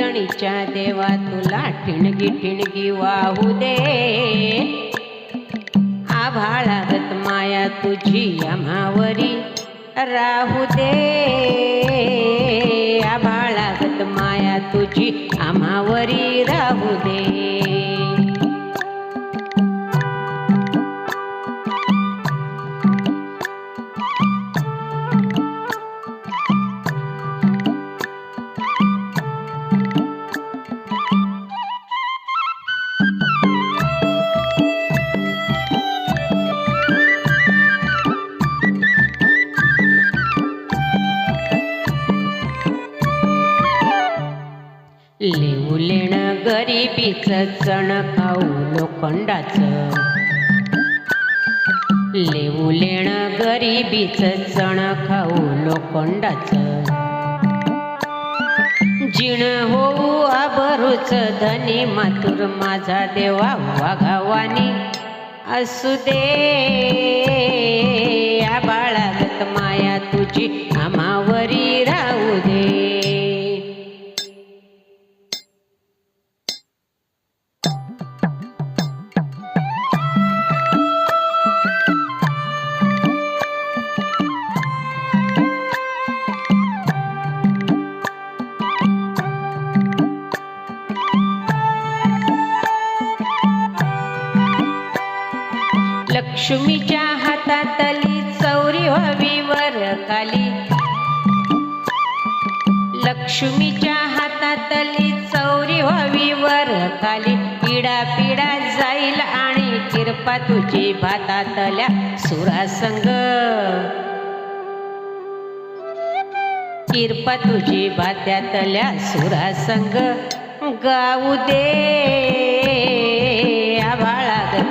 ऐरणीच्या देवा तुला ठिणगी ठिणगी वाहू दे. आभाळागत माया तुझी आम्हावरी राहू दे. आभाळागत माया तुझी आम्हावरी राहू दे. गरिबीचं चण खाऊ लोखंडाचं. लेऊ लेणं गरीबीच चण खाऊ लोखंडाचं. जिण होऊ आबरूच धनी मातुर माझा देवा वाघावानी असू दे या बाळागत माया तुझी. लक्ष्मीच्या हातातली चौरी व्हावी वर खाली लक्ष्मीच्या हातातली चौरी व्हावी वर खाली पिडा पिडा जाईल आणि किरपा तुझी भातातल्या सुरासंग किरपा तुझी भात्यातल्या सुरासंग गाऊ दे.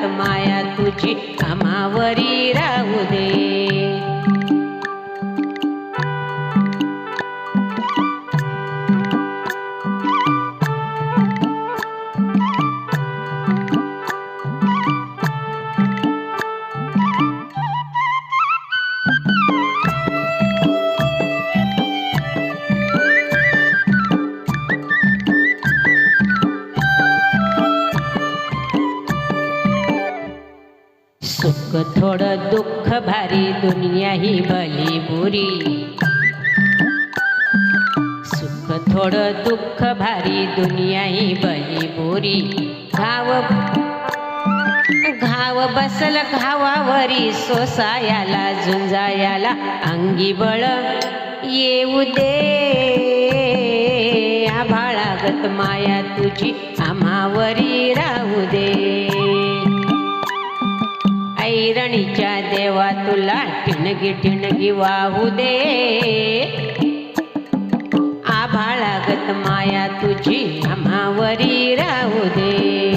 माया तुझी कामावरी राहू दे. सुख थोडं दुःख भारी दुनिया ही भली बुरी. सुख थोडं दुःख भारी दुनिया ही भली बुरी. घाव घाव बसल घावावरी सोसायाला झुंजायाला अंगी बळ. येऊ दे आभाळागत माया तुझी आम्हावरी राहू दे. ऐरणीच्या देवा तुला टिणगी टिणगी वाहू दे. आभाळागत माया तुझी आम्हावरी राहू दे.